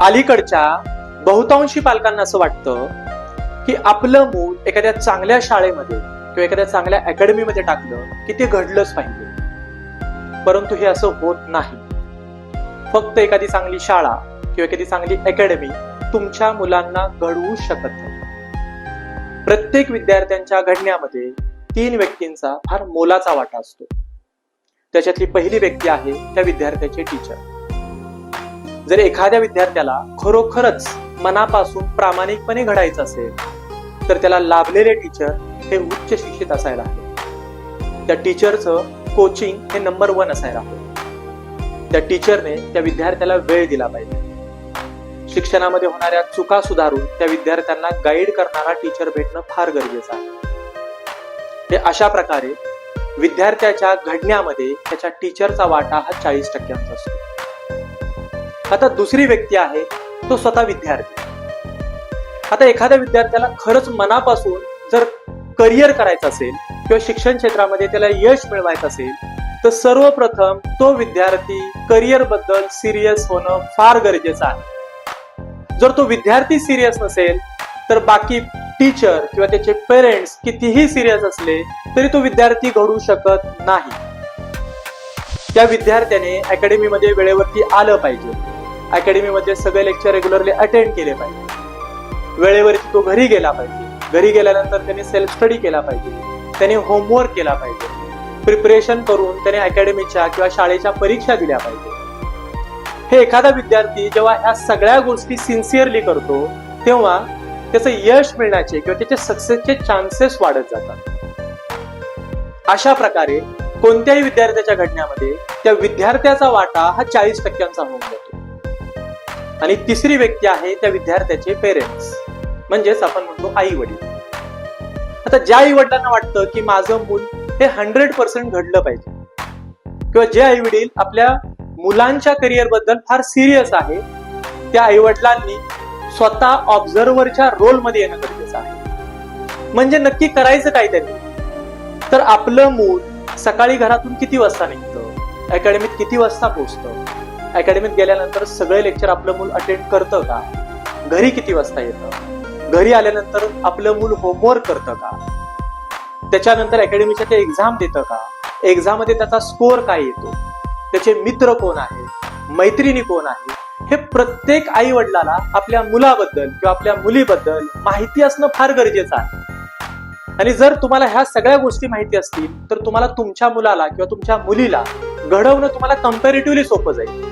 अलीकडच्या बहुतांशी पालकांना असं वाटतं की आपलं मूल एखाद्या चांगल्या शाळेमध्ये किंवा एखाद्या चांगल्या अकॅडमीमध्ये टाकलं की ते घडलंच पाहिजे. परंतु हे असं होत नाही. फक्त एखादी चांगली शाळा किंवा एखादी चांगली अकॅडमी तुमच्या मुलांना घडवू शकत नाही. प्रत्येक विद्यार्थ्यांच्या घडण्यामध्ये तीन व्यक्तींचा फार मोलाचा वाटा असतो. त्याच्यातली पहिली व्यक्ती आहे त्या विद्यार्थ्याचे टीचर जर एखाद्या विद्यार्थ्याला खरोखरच मनापासून प्रामाणिकपणे घडायचं असेल तर त्याला लाभलेले टीचर हे उच्च शिक्षित असायला हवे. त्या टीचरचं कोचिंग हे नंबर वन असायला हवं. त्या टीचरने त्या विद्यार्थ्याला वेळ दिला पाहिजे. शिक्षणामध्ये होणाऱ्या चुका सुधारून त्या विद्यार्थ्यांना गाईड करणारा टीचर भेटणं फार गरजेचं आहे. हे अशा प्रकारे विद्यार्थ्याच्या घडण्यामध्ये त्याच्या टीचरचा वाटा हा चाळीस टक्क्यांचा असतो. आता दुसरी व्यक्ती आहे तो स्वतः विद्यार्थी. आता एखाद्या विद्यार्थ्याला खरंच मनापासून जर करिअर करायचं असेल किंवा शिक्षण क्षेत्रामध्ये त्याला यश मिळवायचं असेल तर सर्वप्रथम तो विद्यार्थी करिअरबद्दल सिरियस होणं फार गरजेचं आहे. जर तो विद्यार्थी सिरियस नसेल तर बाकी टीचर किंवा त्याचे पेरेंट्स कितीही सिरियस असले तरी तो विद्यार्थी घडू शकत नाही. त्या विद्यार्थ्याने अकॅडमीमध्ये वेळेवरती आलं पाहिजे. अकॅडमीमध्ये सगळे लेक्चर रेग्युलरली अटेंड केले पाहिजे. वेळेवरती तो घरी गेला पाहिजे. घरी गेल्यानंतर त्याने सेल्फ स्टडी केला पाहिजे. त्याने होमवर्क केला पाहिजे. प्रिपरेशन करून त्याने अकॅडमीच्या किंवा शाळेच्या परीक्षा दिल्या पाहिजे. हे एखादा विद्यार्थी जेव्हा ह्या सगळ्या गोष्टी सिन्सिअरली करतो तेव्हा त्याचं यश मिळण्याचे किंवा त्याचे सक्सेसचे चान्सेस वाढत जातात. अशा प्रकारे कोणत्याही विद्यार्थ्याच्या घडण्यामध्ये त्या विद्यार्थ्याचा वाटा हा चाळीस टक्क्यांचा होऊन जातो. आणि तिसरी व्यक्ती आहे त्या विद्यार्थ्याचे पेरेंट्स म्हणजेच आपण म्हणतो आई वडील. आता ज्या आई वडिलांना वाटतं की माझं मूल हे हंड्रेड पर्सेंट घडलं पाहिजे किंवा जे आई वडील आपल्या मुलांच्या करिअरबद्दल फार सिरियस आहे त्या आई वडिलांनी स्वतः ऑब्झर्व्हरच्या रोलमध्ये येणं गरजेचं आहे. म्हणजे नक्की करायचं काय त्यांनी? तर आपलं मूल सकाळी घरातून किती वाजता निघतं? अकॅडमीत किती वाजता पोचतं अकॅडमीत गेल्यानंतर सगळे लेक्चर आपलं मूल अटेंड करतं का? घरी किती वाजता येतं? घरी आल्यानंतर आपलं मूल होमवर्क करतं का? त्याच्यानंतर अकॅडमीच्या ते एक्झाम देतं का? एक्झाममध्ये त्याचा स्कोअर काय येतो? त्याचे मित्र कोण आहे मैत्रिणी कोण आहे हे प्रत्येक आई वडिलाला आपल्या मुलाबद्दल किंवा आपल्या मुलीबद्दल माहिती असणं फार गरजेचं आहे. आणि जर तुम्हाला ह्या सगळ्या गोष्टी माहिती असतील तर तुम्हाला तुमच्या मुलाला किंवा तुमच्या मुलीला घडवणं तुम्हाला कम्पॅरेटिव्हली सोपं जाईल.